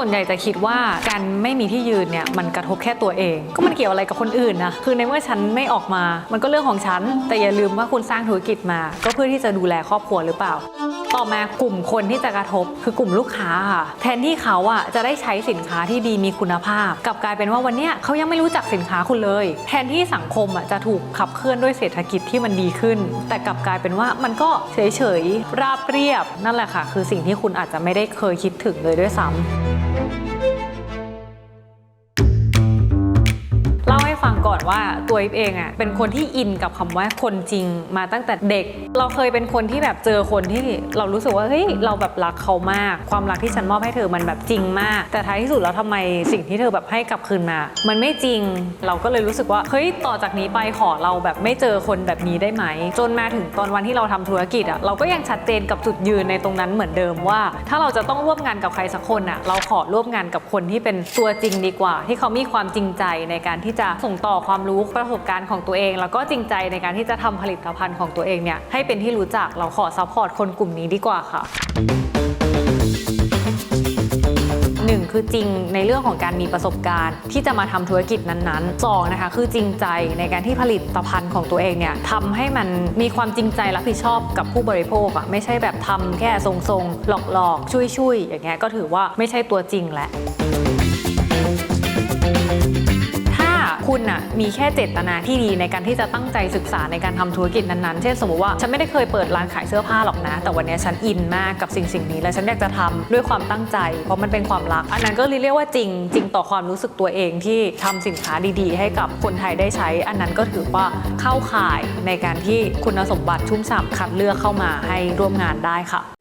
ส่วนใหญ่จะคิดว่าการไม่มีที่ยืนเนี่ยมันกระทบแค่ตัวเอง ก็มันเกี่ยวอะไรกับคนอื่นนะคือในเมื่อฉันไม่ออกมา มันก็เรื่องของฉัน แต่อย่าลืมว่าคุณสร้างธุรกิจมา ก็เพื่อที่จะดูแลครอบครัวหรือเปล่าต่อมากลุ่มคนที่จะกระทบคือกลุ่มลูกค้าค่ะ แทนที่เขาอะจะได้ใช้สินค้าที่ดีมีคุณภาพกลับกลายเป็นว่าวันเนี้ยเขายังไม่รู้จักสินค้าคุณเลย แทนที่สังคมอะจะถูกขับเคลื่อนด้วยเศรษฐกิจที่มันดีขึ้น แต่กลับกลายเป็นว่ามันก็เฉยๆราบเรียบ นั่นแหละค่ะ คือสิ่งที่คุณอาจจะไม่ได้เคยคิดถึงเลยด้วยซ้ำ อนว่าตัวอิฟเองอะ่ะเป็นคนที่อินกับคำว่าคนจริงมาตั้งแต่เด็ก เราเคยเป็นคนที่แบบเจอคนที่เรารู้สึกว่าเฮ้ยเราแบบรักเขามาก ความรักที่ฉันมอบให้เธอมันแบบจริงมาก แต่ท้ายที่สุดแล้วทำไมสิ่งที่เธอแบบให้กลับคืนมา มันไม่จริง เราก็เลยรู้สึกว่าเฮ้ยต่อจากนี้ไปขอเราแบบไม่เจอคนแบบนี้ได้ไหม จนมาถึงตอนวันที่เราทำธุรกิจอะ่ะเราก็ยังชัดเจนกับจุดยืนในตรงนั้นเหมือนเดิมว่า ถ้าเราจะต้องร่วมงานกับใครสักคนอะเราขอร่วมงานกับคนที่เป็นตัวจริงดีกว่า ที่เขามีความจริงใจในการที่จะส่งต่อความรู้ประสบการณ์ของตัวเอง แล้วก็จริงใจในการที่จะทำผลิตภัณฑ์ของตัวเองเนี่ยให้เป็นที่รู้จักเราขอซัพพอร์ตคนกลุ่มนี้ดีกว่าค่ะหนึ่งคือจริงในเรื่องของการมีประสบการณ์ ที่จะมาทำธุรกิจนั้นๆสองนะคะคือจริงใจในการที่ผลิตภัณฑ์ของตัวเองเนี่ยทำให้มันมีความจริงใจรับผิดชอบกับผู้บริโภคอะไม่ใช่แบบทำแค่ทรงๆ หลอกๆ ช่วยๆ อย่างเงี้ยก็ถือว่าไม่ใช่ตัวจริงแหละ คุณอะมีแค่เจตนาที่ดีในการที่จะตั้งใจศึกษาในการทำธุรกิจนั้นๆ เช่นสมมติว่าฉันไม่ได้เคยเปิดร้านขายเสื้อผ้าหรอกนะ แต่วันนี้ฉันอินมากกับสิ่งสิ่งนี้และฉันอยากจะทำด้วยความตั้งใจ เพราะมันเป็นความรัก อันนั้นก็เรียกว่าจริง จริงต่อความรู้สึกตัวเองที่ทำสินค้าดี ๆ ให้กับคนไทยได้ใช้ อันนั้นก็ถือว่าเข้าข่ายในการที่คุณสมบัติชุ่มฉ่ำคัดเลือกเข้ามาให้ร่วมงานได้ค่ะ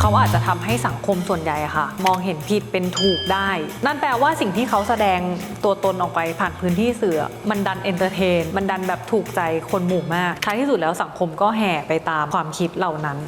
เขาอาจจะทำให้สังคมส่วนใหญ่ค่ะ มองเห็นผิดเป็นถูกได้ นั่นแปลว่าสิ่งที่เขาแสดงตัวตนออกไปผ่านพื้นที่สื่อ มันดันเอนเตอร์เทน มันดันแบบถูกใจคนหมู่มากท้ายที่สุดแล้วสังคมก็แห่ไปตามความคิดเหล่านั้น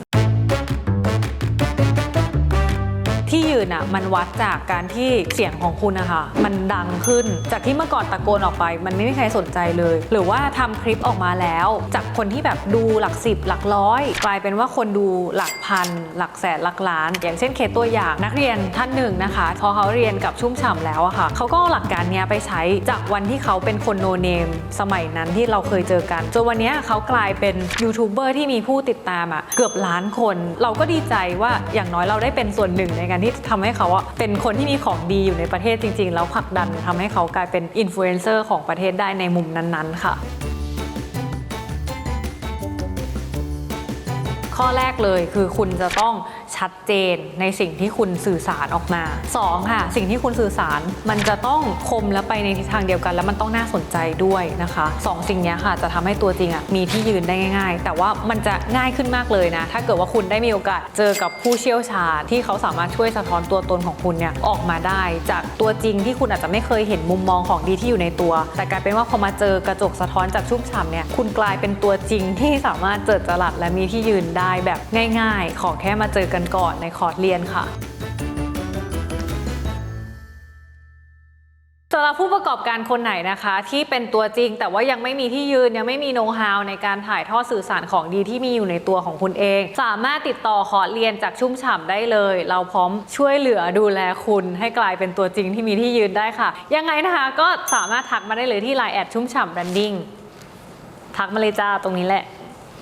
ที่ยืนอะมันวัดจากการที่เสียงของคุณนะคะมันดังขึ้นจากที่เมื่อก่อนตะโกนออกไป มันไม่มีใครสนใจเลย หรือว่าทำคลิปออกมาแล้ว จากคนที่แบบดูหลักสิบหลักร้อย กลายเป็นว่าคนดูหลักพัน หลักแสนหลักล้าน อย่างเช่นเคสตัวอย่างนักเรียนท่านหนึ่งนะคะ พอเขาเรียนกับชุ่มฉ่ำแล้วอะค่ะเขาก็หลักการนี้ไปใช้จากวันที่เขาเป็นคนโนเนมสมัยนั้นที่เราเคยเจอกันจนวันนี้เขากลายเป็นยูทูบเบอร์ที่มีผู้ติดตามอะเกือบล้านคน เราก็ดีใจว่าอย่างน้อยเราได้เป็นส่วนหนึ่งในการที่ทำให้เขาอะเป็นคนที่มีของดีอยู่ในประเทศจริง ๆ แล้วผลักดันทำให้เขากลายเป็นอินฟลูเอนเซอร์ของประเทศได้ในมุมนั้นๆ ค่ะข้อแรกเลยคือคุณจะต้อง ชัดเจนในสิ่งที่คุณสื่อสารออกมา 2 ค่ะสิ่งที่คุณสื่อสารมันจะต้องคมและไปในทิศทางเดียวกัน แล้วมันต้องน่าสนใจด้วยนะคะสองสิ่งนี้ค่ะจะทำให้ตัวจริงอะมีที่ยืนได้ง่าย ๆ แต่ว่ามันจะง่ายขึ้นมากเลยนะ ถ้าเกิดว่าคุณได้มีโอกาสเจอกับผู้เชี่ยวชาญที่เขาสามารถช่วยสะท้อนตัวตนของคุณเนี่ยออกมาได้ จากตัวจริงที่คุณอาจจะไม่เคยเห็นมุมมองของดีที่อยู่ในตัว แต่กลายเป็นว่าพอมาเจอกระจกสะท้อนจากชุ่มฉ่ำเนี่ยคุณกลายเป็นตัวจริงที่สามารถเจิดจรัสและมีที่ยืนได้แบบง่าย ๆ ขอแค่มาเจอกันก่อนในคอร์สเรียนค่ะสำหรับผู้ประกอบการคนไหนนะคะ ที่เป็นตัวจริงแต่ว่ายังไม่มีที่ยืนยังไม่มีโน้ตฮาวในการถ่ายทอดสื่อสารของดีที่มีอยู่ในตัวของคุณเอง สามารถติดต่อขอเรียนจากชุ่มฉ่ำได้เลย เราพร้อมช่วยเหลือดูแลคุณ ให้กลายเป็นตัวจริงที่มีที่ยืนได้ค่ะ ยังไงนะคะก็สามารถทักมาได้เลยที่ Line แอดชุ่มฉ่ำแบรนดิ้งทักมาเลยจ้าตรงนี้แหละ